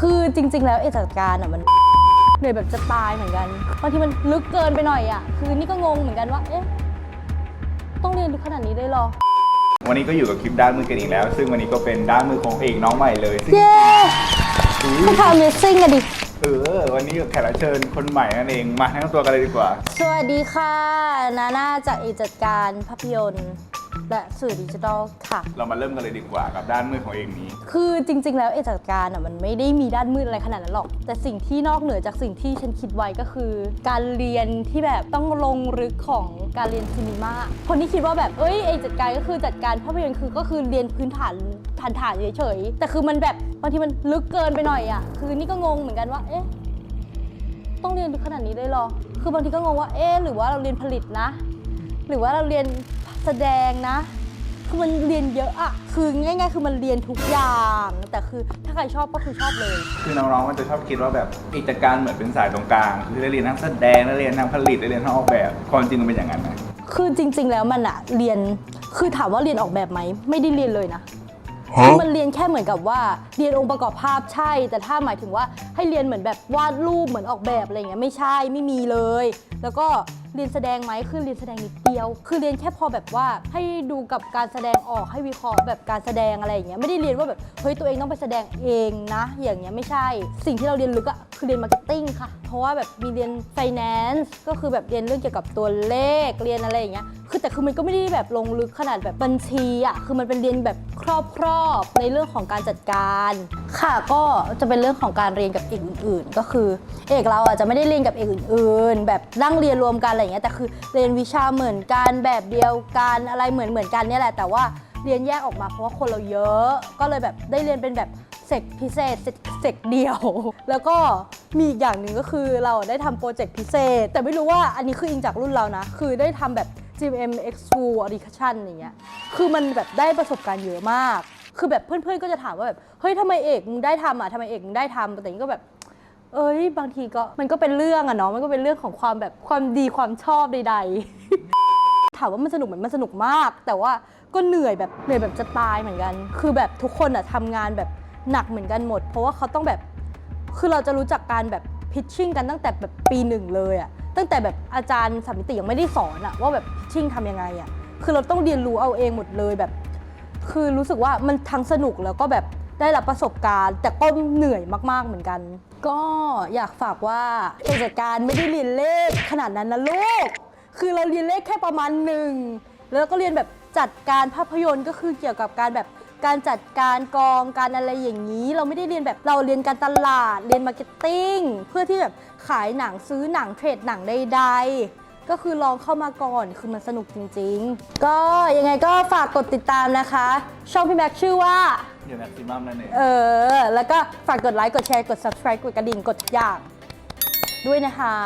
คือจริง ๆ แล้วเอกจัดการอะมันเหนื่อยแบบจะตายเหมือนกันบางทีมันลึกเกินไปหน่อยอะ คือนี่ก็งงเหมือนกันว่า เอ๊ะ ต้องเรียนลึกขนาดนี้ได้หรอ วันนี้ก็อยู่กับคลิปด้านมือกันอีกแล้ว ซึ่งวันนี้ก็เป็นด้านมือของเอกน้องใหม่เลยซึ่งเย้คุณทำ Amazing อะดิ เออ วันนี้กับแขกรับเชิญคนใหม่นั่นเอง มาแนะนำตัวกันเลยดีกว่า สวัสดีค่ะ นาน่าจากเอกจัดการภาพยนตร์ และสื่อดิจิทัลค่ะ เรามาเริ่มกันเลยดีกว่ากับด้านมือของเอกนี้ คือจริง ๆ แล้วเอกจัดการอะมันไม่ได้มีด้านมืดอะไรขนาดนั้นหรอก แต่สิ่งที่นอกเหนือจากสิ่งที่ฉันคิดไว้ก็คือ การเรียนที่แบบต้องลงลึกของการเรียนซีนีมาคนที่คิดว่าแบบเอ้ยเอกจัดการก็คือจัดการภาพยนตร์คือก็คือเรียนพื้นฐานฐานฐานๆเฉยๆแต่คือมันแบบบางทีมันลึกเกินไปหน่อยอะคือนี่ก็งงเหมือนกันว่าเอ๊ะต้องเรียนลึกขนาดนี้ได้หรอ คือบางทีก็งงว่า เอ๊ะหรือว่าเราเรียนผลิตนะ หรือว่าเราเรียน แสดงนะ คือมันเรียนเยอะอะคือง่ายๆ คือมันเรียนทุกอย่าง แต่คือถ้าใครชอบก็คือชอบเลย คือน้องๆมันจะชอบคิดว่าแบบเอกจัดการเหมือนเป็นสายตรงกลาง คือได้เรียนทั้งแสดงได้เรียนทั้งผลิตได้เรียนทั้งออกแบบความจริงมันเป็นอย่างนั้นนะคือจริง ๆ แล้วมันอะเรียน คือถามว่าเรียนออกแบบไหม ไม่ได้เรียนเลยนะคือมันเรียนแค่เหมือนกับว่าเรียนองค์ประกอบภาพใช่ แต่ถ้าหมายถึงว่าให้เรียนเหมือนแบบวาดรูปเหมือนออกแบบอะไรเงี้ยไม่ใช่ไม่มีเลย แล้วก็ เรียนแสดงไหมคือเรียนแสดงนิดเดียว คือเรียนแค่พอแบบว่าให้ดูกับการแสดงออกให้วิเคราะห์แบบการแสดงอะไรอย่างเงี้ยไม่ได้เรียนว่าแบบเฮ้ยตัวเองต้องไปแสดงเองนะ อย่างเงี้ยไม่ใช่ สิ่งที่เราเรียนลึกอะคือเรียนมาร์เก็ตติ้งค่ะ เพราะว่าแบบมีเรียน finance ก็คือแบบเรียนเรื่องเกี่ยวกับตัวเลขเรียนอะไรอย่างเงี้ยคือแต่คือมันก็ไม่ได้แบบลงลึกขนาดแบบบัญชีอะคือมันเป็นเรียนแบบครอบๆในเรื่องของการจัดการ ค่ะก็จะเป็นเรื่องของการเรียนกับเอกอื่น ๆ ก็คือ เอกเราอะจะไม่ได้เรียนกับเอกอื่น ๆ แบบนั่งเรียนรวมกันอะไรอย่างเงี้ยแต่คือเรียนวิชาเหมือนกันแบบเดียวกันอะไรเหมือนเหมือนกันเนี่ยแหละแต่ว่าเรียนแยกออกมาเพราะว่าคนเราเยอะ ก็เลยแบบได้เรียนเป็นแบบเซกพิเศษเซกเดียว แล้วก็มีอีกอย่างหนึ่งก็คือเราได้ทำโปรเจกต์พิเศษ แต่ไม่รู้ว่าอันนี้คืออิงจากรุ่นเรานะ คือได้ทำแบบ GMM X Full Education อย่างเงี้ยคือมันแบบได้ประสบการณ์เยอะมาก คือแบบเพื่อนๆก็จะถามว่าแบบเฮ้ยทำไมเอกมึงได้ทำอะทำไมเอกมึงได้ทำแต่นี่ก็แบบ เอ้ย บางทีก็มันก็เป็นเรื่องอะเนาะมันก็เป็นเรื่องของความแบบความดีความชอบใด ๆ ถามว่ามันสนุกไหมมันสนุกมาก แต่ว่าก็เหนื่อยแบบเหนื่อยแบบจะตายเหมือนกัน คือแบบทุกคนอะทำงานแบบหนักเหมือนกันหมด เพราะว่าเขาต้องแบบคือเราจะรู้จักการแบบพิชชิ่งกันตั้งแต่แบบปีหนึ่งเลยอะตั้งแต่แบบอาจารย์สามมิติยังไม่ได้สอนอะว่าแบบพิชชิ่งทำยังไงอะคือเราต้องเรียนรู้เอาเองหมดเลยแบบ คือรู้สึกว่ามันทั้งสนุกแล้วก็แบบได้รับประสบการณ์ แต่ก็เหนื่อยมากๆเหมือนกัน ก็อยากฝากว่าเอกจัดการไม่ได้เรียนเลขขนาดนั้นนะลูก คือเราเรียนเลขแค่ประมาณหนึ่งแล้วก็เรียนแบบจัดการภาพยนตร์ก็คือเกี่ยวกับการแบบการจัดการกองการอะไรอย่างนี้ เราไม่ได้เรียนแบบเราเรียนการตลาดเรียนมาร์เก็ตติ้งเพื่อที่แบบขายหนังซื้อหนังเทรดหนังใดๆ ก็คือลองเข้ามาก่อนคือมันสนุกจริง ๆ ก็ยังไงก็ฝากกดติดตามนะคะ ช่องพี่แม็กชื่อว่า เดี๋ยวแม็กซิมัมนั่นเอง เออ แล้วก็ฝากกดไลค์ กดแชร์ กด subscribe กดกระดิ่ง กดทุกอย่างด้วยนะคะ